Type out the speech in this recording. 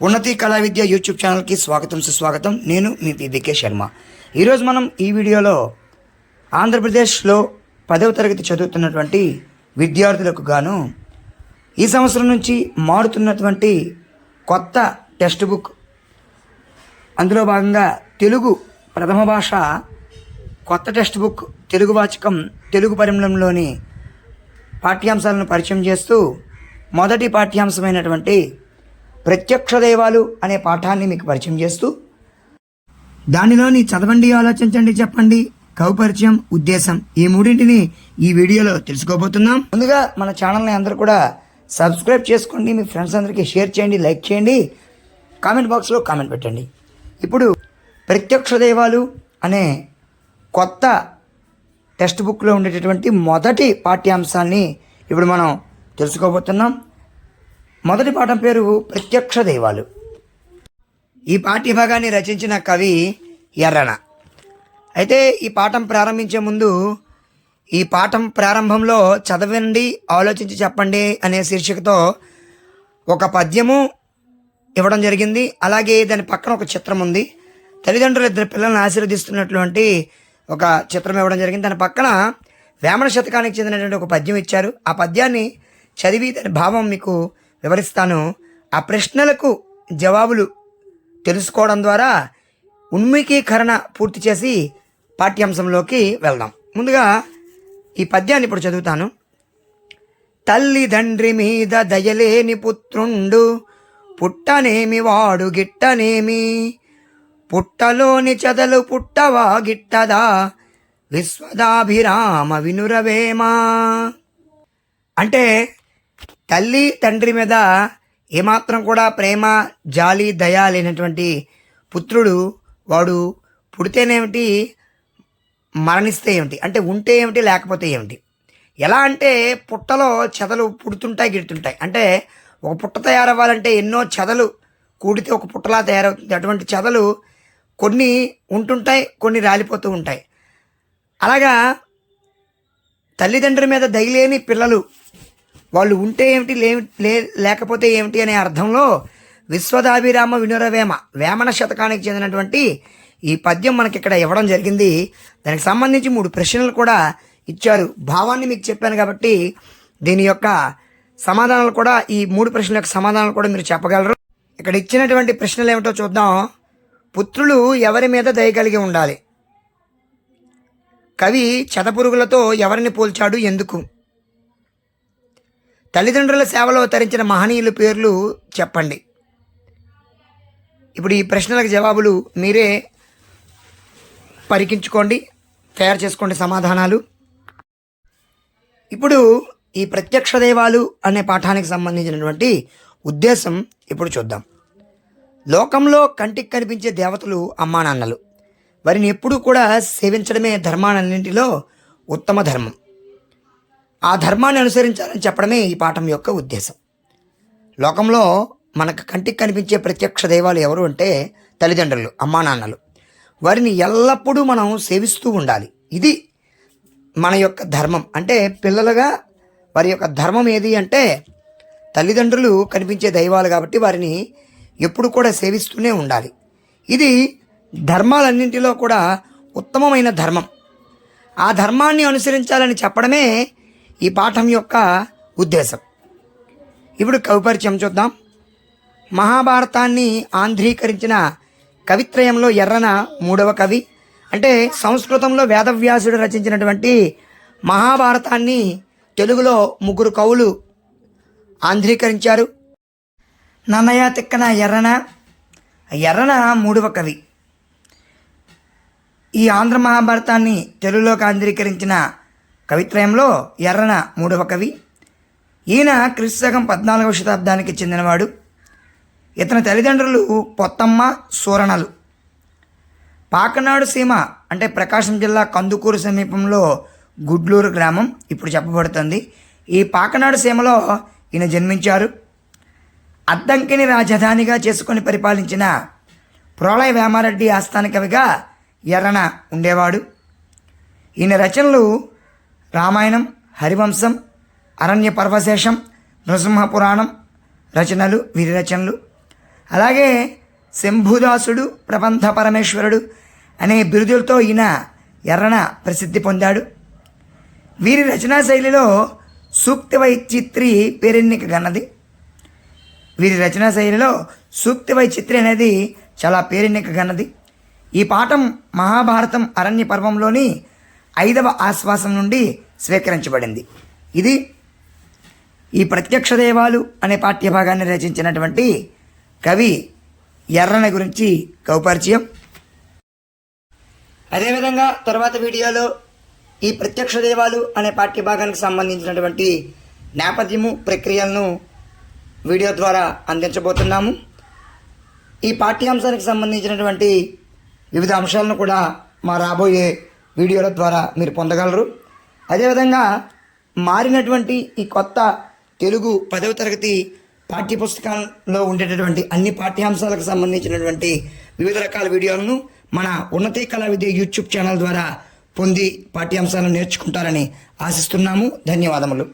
ఉన్నతి కళా విద్య యూట్యూబ్ ఛానల్కి స్వాగతం సుస్వాగతం. నేను మీ పీబీకే శర్మ. ఈరోజు మనం ఈ వీడియోలో ఆంధ్రప్రదేశ్లో పదవ తరగతి చదువుతున్నటువంటి విద్యార్థులకు గాను ఈ సంవత్సరం నుంచి మారుతున్నటువంటి కొత్త టెక్స్ట్ బుక్ అందులో భాగంగా తెలుగు ప్రథమ భాష కొత్త టెక్స్ట్ బుక్ తెలుగు వాచకం తెలుగు పరిమళంలోని పాఠ్యాంశాలను పరిచయం చేస్తూ మొదటి పాఠ్యాంశమైనటువంటి ప్రత్యక్ష దైవాలు అనే పాఠాన్ని మీకు పరిచయం చేస్తూ దానిలోని చదవండి ఆలోచించండి చెప్పండి. కవి ఉద్దేశం ఈ మూడింటిని ఈ వీడియోలో తెలుసుకోబోతున్నాం. ముందుగా మన ఛానల్ని అందరూ కూడా సబ్స్క్రైబ్ చేసుకోండి. మీ ఫ్రెండ్స్ అందరికీ షేర్ చేయండి లైక్ చేయండి. కామెంట్ బాక్స్లో కామెంట్ పెట్టండి. ఇప్పుడు ప్రత్యక్ష దైవాలు అనే కొత్త టెక్స్ట్ బుక్లో ఉండేటటువంటి మొదటి పాఠ్యాంశాన్ని ఇప్పుడు మనం తెలుసుకోబోతున్నాం. మొదటి పాఠం పేరు ప్రత్యక్ష దైవాలు. ఈ పాఠ్యభాగాన్ని రచించిన కవి ఎర్రన. అయితే ఈ పాఠం ప్రారంభించే ముందు ఈ పాఠం ప్రారంభంలో చదవండి ఆలోచించి చెప్పండి అనే శీర్షికతో ఒక పద్యము ఇవ్వడం జరిగింది. అలాగే దాని పక్కన ఒక చిత్రం ఉంది. తల్లిదండ్రులు ఇద్దరు పిల్లల్ని ఆశీర్వదిస్తున్నటువంటి ఒక చిత్రం ఇవ్వడం జరిగింది. దాని పక్కన వేమన శతకానికి చెందినటువంటి ఒక పద్యం ఇచ్చారు. ఆ పద్యాన్ని చదివి దాని భావం మీకు వివరిస్తాను. ఆ ప్రశ్నలకు జవాబులు తెలుసుకోవడం ద్వారా ఉన్ముఖీకరణ పూర్తి చేసి పాఠ్యాంశంలోకి వెళ్దాం. ముందుగా ఈ పద్యాన్ని ఇప్పుడు చదువుతాను. తల్లిదండ్రి మీద దయలేని పుత్రుండు పుట్టనేమి వాడు గిట్టనేమి? పుట్టలోని చదలు పుట్టవా గిట్టదా? విశ్వదాభిరామ వినురవేమా? అంటే తల్లి తండ్రి మీద ఏమాత్రం కూడా ప్రేమ జాలి దయ లేనటువంటి పుత్రుడు వాడు పుడితేనేమిటి మరణిస్తే ఏమిటి? అంటే ఉంటే ఏమిటి? లేకపోతే ఏమిటి? ఎలా అంటే పుట్టలో చెదలు పుడుతుంటాయి గిడుతుంటాయి. అంటే ఒక పుట్ట తయారవ్వాలంటే ఎన్నో చెదలు కూడితే ఒక పుట్టలా తయారవుతుంది. అటువంటి చెదలు కొన్ని ఉంటుంటాయి కొన్ని రాలిపోతూ ఉంటాయి. అలాగా తల్లిదండ్రుల మీద దయలేని పిల్లలు వాళ్ళు ఉంటే ఏమిటి లే లేకపోతే ఏమిటి అనే అర్థంలో విశ్వదాభిరామ వినురవేమ వేమన శతకానికి చెందినటువంటి ఈ పద్యం మనకి ఇక్కడ ఇవ్వడం జరిగింది. దానికి సంబంధించి మూడు ప్రశ్నలు కూడా ఇచ్చారు. భావాన్ని మీకు చెప్పాను కాబట్టి దీని యొక్క సమాధానాలు కూడా ఈ మూడు ప్రశ్నల యొక్క సమాధానాలు కూడా మీరు చెప్పగలరు. ఇక్కడ ఇచ్చినటువంటి ప్రశ్నలు ఏమిటో చూద్దాం. పుత్రులు ఎవరి మీద దయ కలిగి ఉండాలి? కవి చెదపురుగులతో ఎవరిని పోల్చాడు? ఎందుకు? తల్లిదండ్రుల సేవలో తరించిన మహనీయుల పేర్లు చెప్పండి. ఇప్పుడు ఈ ప్రశ్నలకు జవాబులు మీరే పరికించుకోండి తయారు చేసుకోండి సమాధానాలు. ఇప్పుడు ఈ ప్రత్యక్ష దైవాలు అనే పాఠానికి సంబంధించినటువంటి ఉద్దేశం ఇప్పుడు చూద్దాం. లోకంలో కంటికి కనిపించే దేవతలు అమ్మా నాన్నలు. వారిని ఎప్పుడూ కూడా సేవించడమే ధర్మాలన్నింటిలో ఉత్తమ ధర్మం. ఆ ధర్మాన్ని అనుసరించాలని చెప్పడమే ఈ పాఠం యొక్క ఉద్దేశం. లోకంలో మనకు కంటికి కనిపించే ప్రత్యక్ష దైవాలు ఎవరు అంటే తల్లిదండ్రులు అమ్మా నాన్నలు. వారిని ఎల్లప్పుడూ మనం సేవిస్తూ ఉండాలి. ఇది మన యొక్క ధర్మం. అంటే పిల్లలుగా వారి యొక్క ధర్మం ఏది అంటే తల్లిదండ్రులు కనిపించే దైవాలు కాబట్టి వారిని ఎప్పుడు కూడా సేవిస్తూనే ఉండాలి. ఇది ధర్మాలన్నింటిలో కూడా ఉత్తమమైన ధర్మం. ఆ ధర్మాన్ని అనుసరించాలని చెప్పడమే ఈ పాఠం యొక్క ఉద్దేశం. ఇప్పుడు కవి పరిచయం చూద్దాం. మహాభారతాన్ని ఆంధ్రీకరించిన కవిత్రయంలో ఎర్రన మూడవ కవి అంటే సంస్కృతంలో వేదవ్యాసుడు రచించినటువంటి మహాభారతాన్ని తెలుగులో ముగ్గురు కవులు ఆంధ్రీకరించారు. నన్నయ తిక్కన ఎర్రన ఎర్రన మూడవ కవి. ఈ ఆంధ్ర మహాభారతాన్ని తెలుగులోకి ఆంధ్రీకరించిన కవిత్రయంలో ఎర్రన మూడవ కవి. ఈయన క్రిస్తకం పద్నాలుగవ శతాబ్దానికి చెందినవాడు. ఇతని తల్లిదండ్రులు పొత్తమ్మ సూరణలు పాకనాడు సీమ అంటే ప్రకాశం జిల్లా కందుకూరు సమీపంలో గుడ్లూరు గ్రామం ఇప్పుడు చెప్పబడుతుంది. ఈ పాకనాడు సీమలో ఈయన జన్మించారు. అద్దంకిని రాజధానిగా చేసుకొని పరిపాలించిన ప్రోలయ వేమారెడ్డి ఆస్థాన కవిగా ఎర్రన ఉండేవాడు. ఈయన రచనలు రామాయణం హరివంశం అరణ్య పర్వశేషం నృసింహ పురాణం రచనలు వీరి రచనలు అలాగే శంభుదాసుడు ప్రబంధ పరమేశ్వరుడు అనే బిరుదులతో ఈయన ఎర్రన ప్రసిద్ధి పొందాడు. వీరి రచనా శైలిలో సూక్తి వైచిత్రి పేరెన్నిక గన్నది. వీరి రచనా శైలిలో సూక్తి వైచిత్రి అనేది చాలా పేరెన్నిక గన్నది. ఈ పాఠం మహాభారతం అరణ్య పర్వంలోని ఐదవ ఆశ్వాసం నుండి స్వీకరించబడింది. ఇది ఈ ప్రత్యక్ష దేవాలు అనే పాఠ్యభాగాన్ని రచించినటువంటి కవి ఎర్రన గురించి కౌపరిచయం అదేవిధంగా తర్వాత వీడియోలో ఈ ప్రత్యక్ష దేవాలు అనే పాఠ్యభాగానికి సంబంధించినటువంటి నేపథ్యము ప్రక్రియలను వీడియో ద్వారా అందించబోతున్నాము. ఈ పాఠ్యాంశానికి సంబంధించినటువంటి వివిధ అంశాలను కూడా మా రాబోయే వీడియోల ద్వారా మీరు పొందగలరు. అదేవిధంగా మారినటువంటి ఈ కొత్త తెలుగు పదవ తరగతి పాఠ్యపుస్తకాల్లో ఉండేటటువంటి అన్ని పాఠ్యాంశాలకు సంబంధించినటువంటి వివిధ రకాల వీడియోలను మన ఉన్నతి కళా విద్య యూట్యూబ్ ఛానల్ ద్వారా పొంది పాఠ్యాంశాలను నేర్చుకుంటారని ఆశిస్తున్నాము. ధన్యవాదములు.